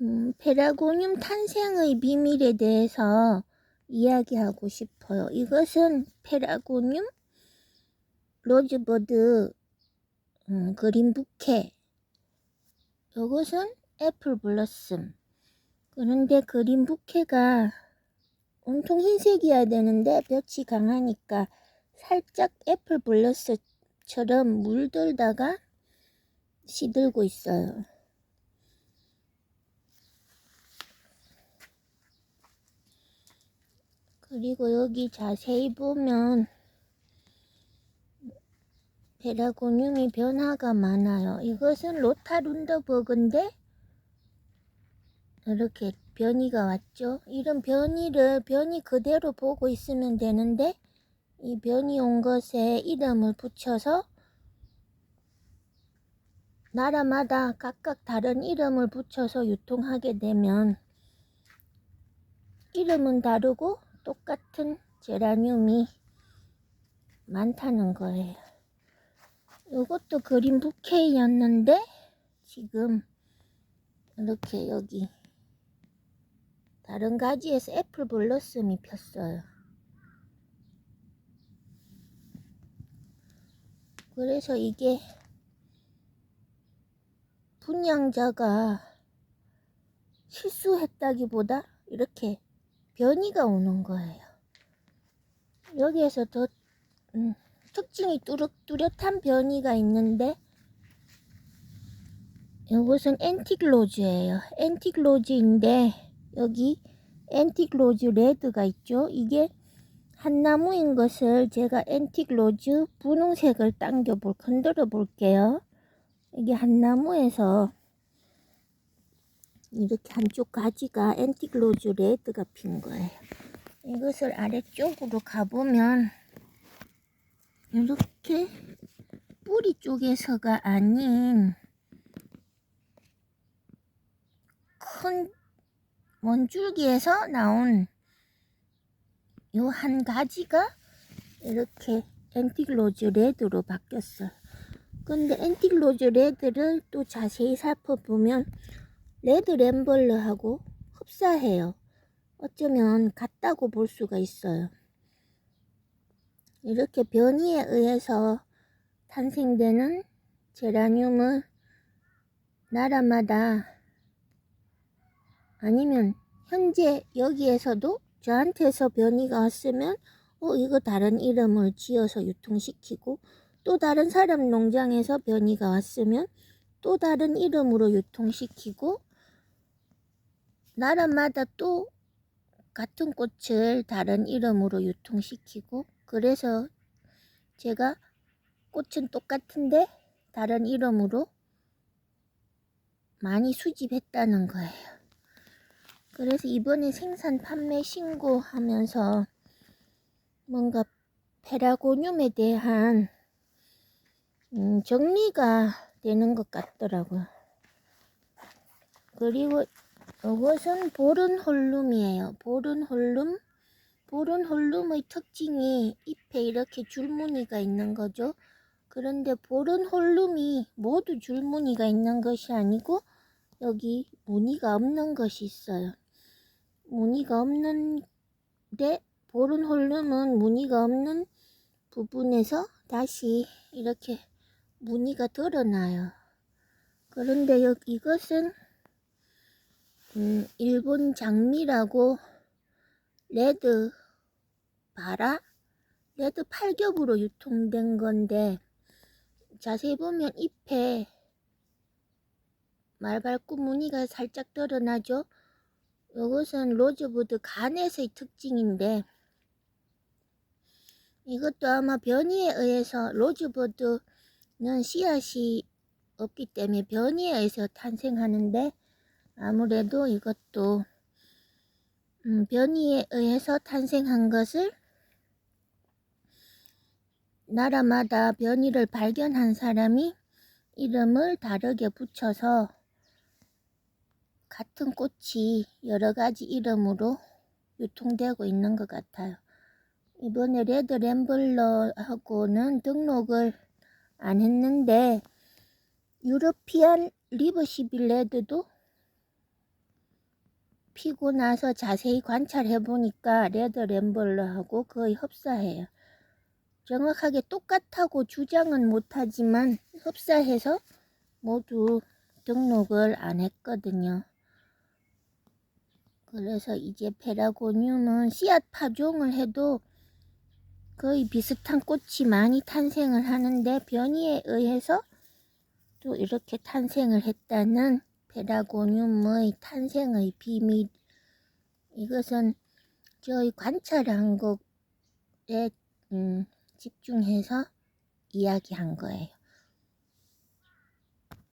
음, 페라고늄 탄생의 비밀에 대해서 이야기하고 싶어요. 이것은 페라고늄 로즈버드 음, 그린 부케. 이것은 애플 블러썸. 그런데 그린 부케가 온통 흰색이어야 되는데 볕이 강하니까 살짝 애플 블러썸처럼 물들다가 시들고 있어요. 그리고 여기 자세히 보면 베라고늄이 변화가 많아요. 이것은 로타룬더버그인데 이렇게 변이가 왔죠. 이런 변이를 변이 그대로 보고 있으면 되는데 이 변이 온 것에 이름을 붙여서 나라마다 각각 다른 이름을 붙여서 유통하게 되면 이름은 다르고 똑같은 제라늄이 많다는 거예요. 이것도 그린 부케이였는데 지금 이렇게 여기 다른 가지에서 애플 블러썸이 폈어요. 그래서 이게 분양자가 실수했다기보다 이렇게 변이가 오는 거예요. 여기에서 더 음, 특징이 뚜렷, 뚜렷한 변이가 있는데 이것은 앤틱로즈예요. 앤틱로즈인데 여기 앤틱로즈 레드가 있죠. 이게 한 나무인 것을 제가 앤틱로즈 분홍색을 당겨 볼 건드려 볼게요. 이게 한 나무에서 이렇게 한쪽 가지가 앤틱로즈 레드가 핀 거예요. 이것을 아래쪽으로 가보면 이렇게 뿌리 쪽에서가 아닌 큰 원줄기에서 나온 요한 가지가 이렇게 앤틱로즈 레드로 바뀌었어요. 근데 앤틱로즈 레드를 또 자세히 살펴보면 레드 램벌러하고 흡사해요. 어쩌면 같다고 볼 수가 있어요. 이렇게 변이에 의해서 탄생되는 제라늄을 나라마다 아니면 현재 여기에서도 저한테서 변이가 왔으면 어 이거 다른 이름을 지어서 유통시키고 또 다른 사람 농장에서 변이가 왔으면 또 다른 이름으로 유통시키고 나라마다 또 같은 꽃을 다른 이름으로 유통시키고 그래서 제가 꽃은 똑같은데 다른 이름으로 많이 수집했다는 거예요. 그래서 이번에 생산 판매 신고하면서 뭔가 페라고늄에 대한 음, 정리가 되는 것 같더라고요. 그리고 이것은 보른홀룸이에요. 보른홀룸. 보른홀룸의 특징이 잎에 이렇게 줄무늬가 있는 거죠. 그런데 보른홀룸이 모두 줄무늬가 있는 것이 아니고 여기 무늬가 없는 것이 있어요. 무늬가 없는데 보른홀룸은 무늬가 없는 부분에서 다시 이렇게 무늬가 드러나요. 그런데 여기 이것은 음, 일본 장미라고 레드 바라 레드 팔겹으로 유통된 건데 자세히 보면 잎에 말발굽 무늬가 살짝 드러나죠. 이것은 로즈부드 간에서의 특징인데 이것도 아마 변이에 의해서 로즈버드는 씨앗이 없기 때문에 변이에 의해서 탄생하는데 아무래도 이것도 음, 변이에 의해서 탄생한 것을 나라마다 변이를 발견한 사람이 이름을 다르게 붙여서 같은 꽃이 여러 가지 이름으로 유통되고 있는 것 같아요. 이번에 레드 램블러하고는 등록을 안 했는데 유러피안 리버시빌 레드도 피고 나서 자세히 관찰해 보니까 레드 램블러하고 거의 흡사해요. 정확하게 똑같다고 주장은 못하지만 흡사해서 모두 등록을 안 했거든요. 그래서 이제 페라고늄은 씨앗 파종을 해도 거의 비슷한 꽃이 많이 탄생을 하는데 변이에 의해서 또 이렇게 탄생을 했다는 페라고늄의 탄생의 비밀 이것은 저희 관찰한 것에 음, 집중해서 이야기한 거예요.